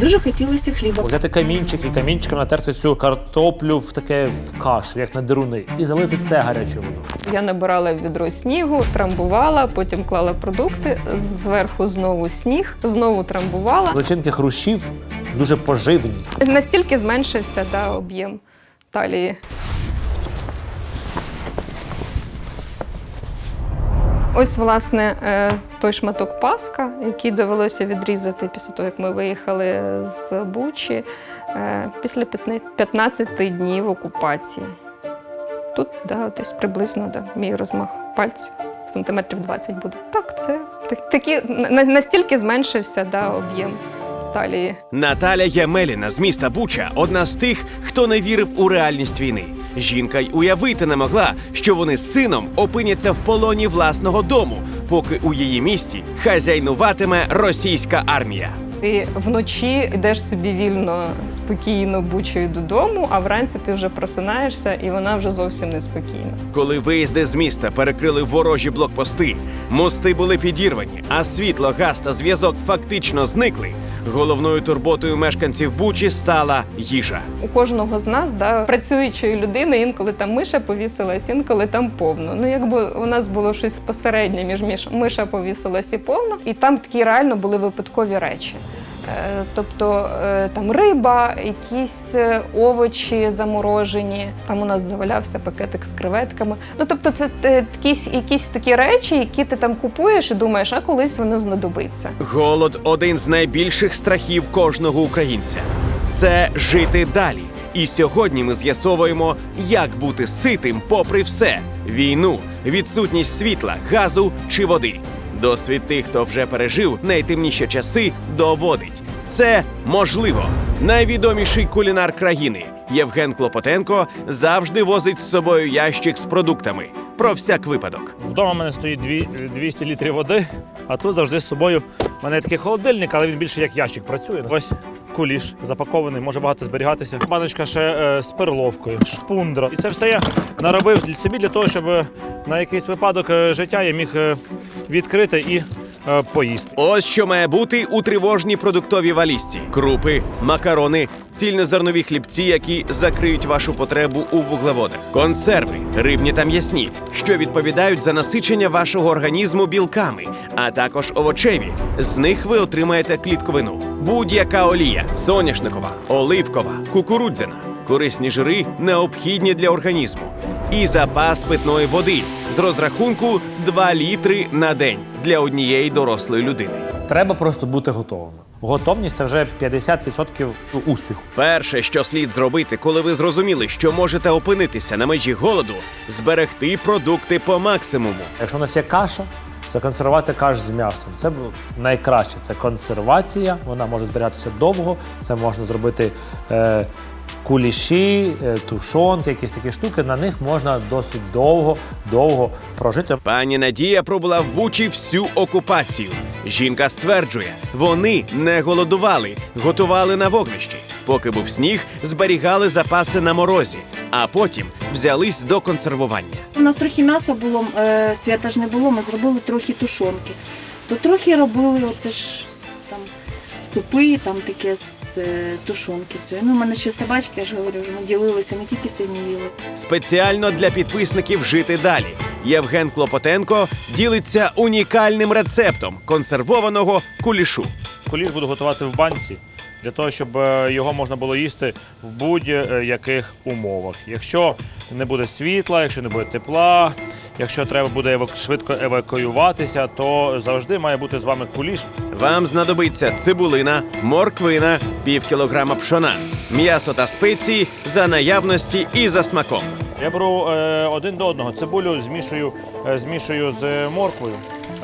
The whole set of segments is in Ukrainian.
Дуже хотілося хліба. Взяти камінчик і камінчиком натерти цю картоплю в таке в кашу, як на деруни, і залити це гарячою водою. Я набирала відро снігу, трамбувала, потім клала продукти, зверху знову сніг, знову трамбувала. Личинки хрущів дуже поживні. Настільки зменшився да, об'єм талії. Ось, власне, е, той шматок паска, який довелося відрізати після того, як ми виїхали з Бучі, е, після 15 днів окупації. Тут да, десь приблизно да, мій розмах пальців, сантиметрів 20 буде. Так, це такі, на- настільки зменшився да, об'єм талії. Наталя Ямеліна з міста Буча одна з тих, хто не вірив у реальність війни. Жінка й уявити не могла, що вони з сином опиняться в полоні власного дому, поки у її місті хазяйнуватиме російська армія. Ти вночі йдеш собі вільно, спокійно бучою додому, а вранці ти вже просинаєшся, і вона вже зовсім не спокійна. Коли виїзди з міста перекрили ворожі блокпости, мости були підірвані, а світло, газ та зв'язок фактично зникли. Головною турботою мешканців Бучі стала їжа. У кожного з нас, да, працюючої людини, інколи там миша повісилась, інколи там повно. Ну, якби у нас було щось посереднє між між миша повісилась і повно, і там такі реально були випадкові речі. Е, Тобто е, там риба, якісь е, овочі заморожені. Там у нас завалявся пакетик з креветками. Ну тобто, це якісь, якісь такі речі, які ти там купуєш і думаєш, а колись воно знадобиться. Голод один з найбільших страхів кожного українця. Це жити далі. І сьогодні ми з'ясовуємо, як бути ситим попри все: війну, відсутність світла, газу чи води. Досвід тих, хто вже пережив найтемніші часи, доводить. Це можливо. Найвідоміший кулінар країни Євген Клопотенко завжди возить з собою ящик з продуктами про всяк випадок. Вдома в мене стоїть дві- 200 літрів води, а тут завжди з собою. У мене такий холодильник, але він більше як ящик працює. Ось куліш запакований, може багато зберігатися. Баночка ще е, з перловкою, шпундра. І це все я наробив для собі для того, щоб е, на якийсь випадок е, життя я міг е, відкрити і е, поїсти. Ось що має бути у тривожній продуктовій валізці: крупи, макарони, цільнозернові хлібці, які закриють вашу потребу у вуглеводах, консерви, рибні та м'ясні, що відповідають за насичення вашого організму білками, а також овочеві. З них ви отримаєте клітковину. Будь-яка олія соняшникова, оливкова, кукурудзяна. Корисні жири необхідні для організму. І запас питної води з розрахунку 2 літри на день для однієї дорослої людини. Треба просто бути готовими. Готовність це вже 50% успіху. Перше, що слід зробити, коли ви зрозуміли, що можете опинитися на межі голоду, зберегти продукти по максимуму. Якщо у нас є каша, законсервувати каш з м'ясом. Це найкраще. Це консервація, вона може зберігатися довго. Це можна зробити е, куліші, е, тушонки, якісь такі штуки. На них можна досить довго, довго прожити. Пані Надія пробула в Бучі всю окупацію. Жінка стверджує, вони не голодували, готували на вогнищі. Поки був сніг, зберігали запаси на морозі, а потім взялись до консервування. У нас трохи м'яса було, е, свята ж не було, ми зробили трохи тушонки. То трохи робили оце ж там супи, там таке з е, тушонки. цієї. Ну, у мене ще собачки, я ж говорю, вже ми ділилися, не тільки сьогодні їли. Спеціально для підписників жити далі. Євген Клопотенко ділиться унікальним рецептом консервованого кулішу. Куліш буду готувати в банці для того, щоб е, його можна було їсти в будь-яких умовах. Якщо не буде світла, якщо не буде тепла, якщо треба буде швидко евакуюватися, то завжди має бути з вами куліш. Вам знадобиться цибулина, морквина, пів кілограма пшона, м'ясо та спеції за наявності і за смаком. Я беру е, один до одного цибулю, змішую, е, змішую з морквою.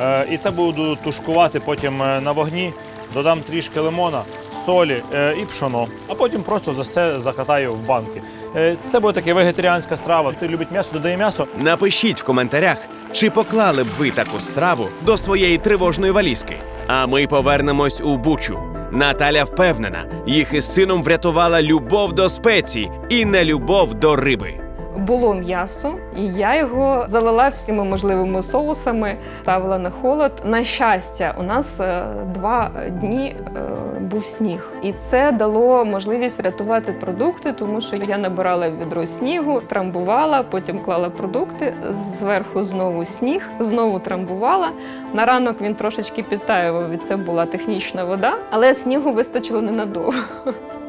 Е, і це буду тушкувати потім е, на вогні. Додам трішки лимона, солі е, і пшоно. А потім просто за все закатаю в банки. Е, це буде така вегетаріанська страва. Хто любить м'ясо, додає м'ясо. Напишіть в коментарях, чи поклали б ви таку страву до своєї тривожної валізки. А ми повернемось у Бучу. Наталя впевнена, їх із сином врятувала любов до спецій і не любов до риби. Було м'ясо, і я його залила всіми можливими соусами, ставила на холод. На щастя, у нас е, два дні е, був сніг, і це дало можливість врятувати продукти, тому що я набирала відро снігу, трамбувала, потім клала продукти. Зверху знову сніг, знову трамбувала. На ранок він трошечки підтаював, і це була технічна вода, але снігу вистачило ненадовго.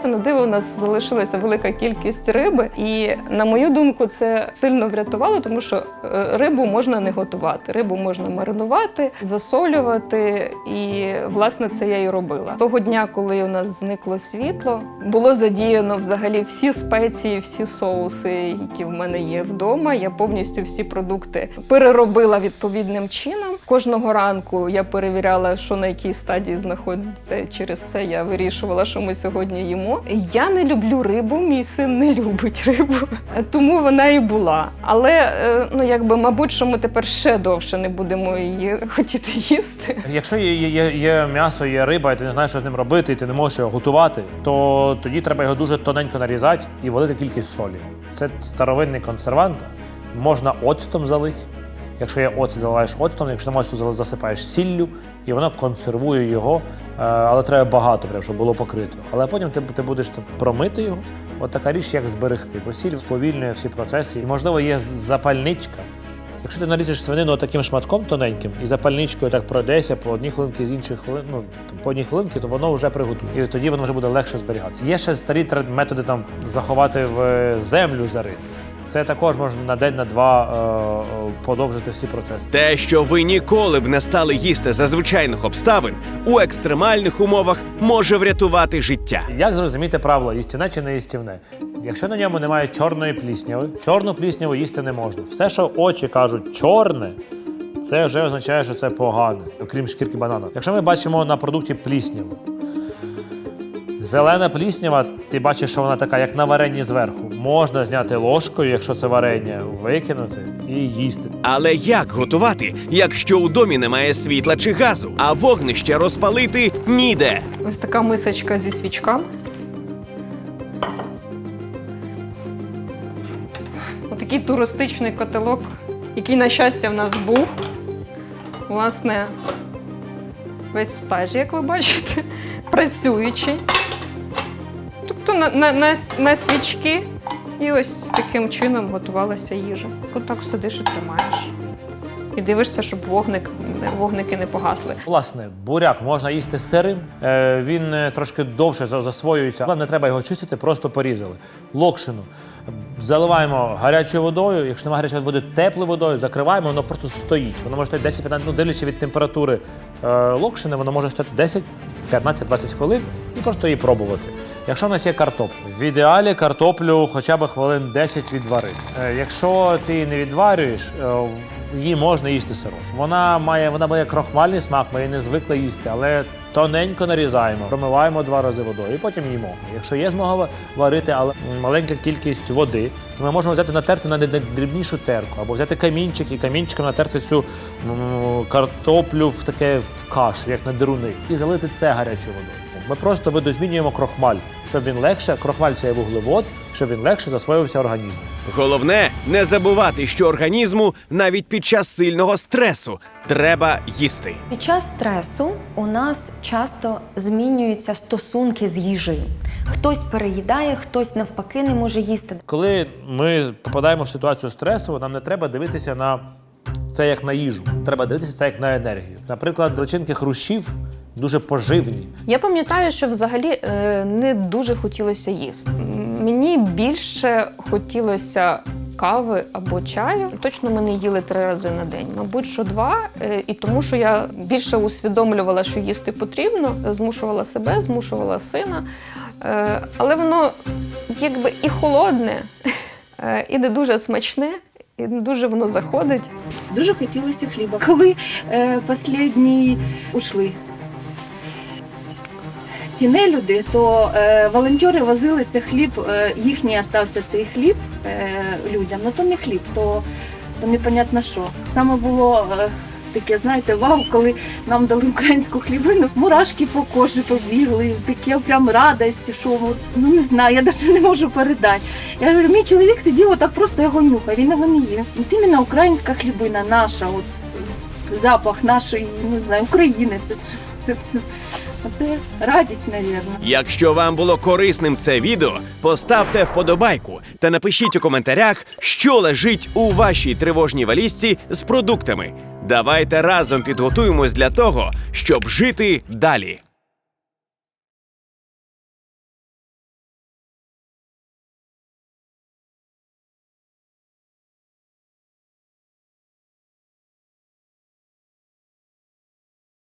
На диво, у нас залишилася велика кількість риби, і на мою думку, це сильно врятувало, тому що е, рибу можна не готувати. Рибу можна маринувати, засолювати, і власне це я і робила. Того дня, коли у нас зникло світло, було задіяно взагалі всі спеції, всі соуси, які в мене є вдома. Я повністю всі продукти переробила відповідним чином. Кожного ранку я перевіряла, що на якій стадії знаходиться. Через це я вирішувала, що ми сьогодні їмо. Я не люблю рибу, мій син не любить рибу, тому вона і була. Але е, ну якби, мабуть, що ми тепер ще довше не будемо її хотіти їсти. Якщо є, є, є, м'ясо, є риба, і ти не знаєш, що з ним робити, і ти не можеш його готувати, то тоді треба його дуже тоненько нарізати і велика кількість солі. Це старовинний консервант. Можна оцтом залити. Якщо є оцет, заливаєш оцтом, якщо не оцту, засипаєш сіллю, і воно консервує його, е, але треба багато, прям, щоб було покрито. Але потім ти, ти будеш промити його. От така річ, як зберегти. Бо сіль сповільнює всі процеси. І, можливо, є запальничка. Якщо ти наріжеш свинину таким шматком тоненьким і запальничкою так пройдеся по одній хвилинці з іншої хвилин, ну по одній хвилинці, то воно вже приготує. І тоді воно вже буде легше зберігатися. Є ще старі методи там заховати в е, землю зарити. Це також можна на день, на два е, е, подовжити всі процеси. Те, що ви ніколи б не стали їсти за звичайних обставин, у екстремальних умовах може врятувати життя. Як зрозуміти правило, їстівне чи не їстівне? Якщо на ньому немає чорної плісняви, чорну плісняву їсти не можна. Все, що очі кажуть чорне, це вже означає, що це погане, окрім шкірки банана. Якщо ми бачимо на продукті плісняву, зелена пліснява, ти бачиш, що вона така, як на варенні зверху. Можна зняти ложкою, якщо це варення, викинути і їсти. Але як готувати, якщо у домі немає світла чи газу, а вогнище розпалити ніде? Ось така мисочка зі свічками. Отакий туристичний котелок, який, на щастя, в нас був. Власне, весь в сажі, як ви бачите, працюючий. На, на, на, на свічки. І ось таким чином готувалася їжа. Отак сидиш і тримаєш. І дивишся, щоб вогник, вогники не погасли. Власне, буряк можна їсти сирим, е, він е, трошки довше засвоюється. Але не треба його чистити, просто порізали. Локшину заливаємо гарячою водою. Якщо немає гарячої води, теплою водою, закриваємо, воно просто стоїть. Воно може стояти 10-15, ну дивлячись від температури е, локшини, воно може стояти 10, 15-20 хвилин і просто її пробувати. Якщо в нас є картопля, в ідеалі картоплю хоча б хвилин 10 відварити. Е, якщо ти її не відварюєш, е, її можна їсти сиром. Вона має, вона має крохмальний смак, ми її не звикли їсти, але тоненько нарізаємо, промиваємо два рази водою і потім їмо. Якщо є змога варити, але маленька кількість води, то ми можемо взяти натерти на дріб- дрібнішу терку, або взяти камінчик і камінчиком натерти цю картоплю в таке в кашу, як на деруни, і залити це гарячою водою. Ми просто видозмінюємо крохмаль, щоб він легше, крохмаль це є вуглевод, щоб він легше засвоювався організмом. Головне не забувати, що організму навіть під час сильного стресу треба їсти. Під час стресу у нас часто змінюються стосунки з їжею. Хтось переїдає, хтось навпаки не може їсти. Коли ми попадаємо в ситуацію стресову, нам не треба дивитися на це як на їжу. Треба дивитися це як на енергію. Наприклад, личинки хрущів дуже поживні. Я пам'ятаю, що взагалі е, не дуже хотілося їсти. Мені більше хотілося кави або чаю. Точно ми не їли три рази на день. Мабуть, що два. Е, І тому, що я більше усвідомлювала, що їсти потрібно, змушувала себе, змушувала сина. Е, Але воно якби і холодне, е, і не дуже смачне, і не дуже воно заходить. Дуже хотілося хліба. Коли е, останні ушли ці нелюди, то е, волонтери возили цей хліб, е, їхній остався цей хліб е, людям. Ну то не хліб, то, то непонятно що. Саме було е, таке, знаєте, вау, коли нам дали українську хлібину, мурашки по кожі побігли, таке прям радість, що от, ну не знаю, я навіть не можу передати. Я говорю, мій чоловік сидів отак просто його нюхав, він його не їв. От іменно українська хлібина наша, от запах нашої, ну не знаю, України. Це, це, це, це радість, навірно. Якщо вам було корисним це відео, поставте вподобайку та напишіть у коментарях, що лежить у вашій тривожній валізці з продуктами. Давайте разом підготуємось для того, щоб жити далі.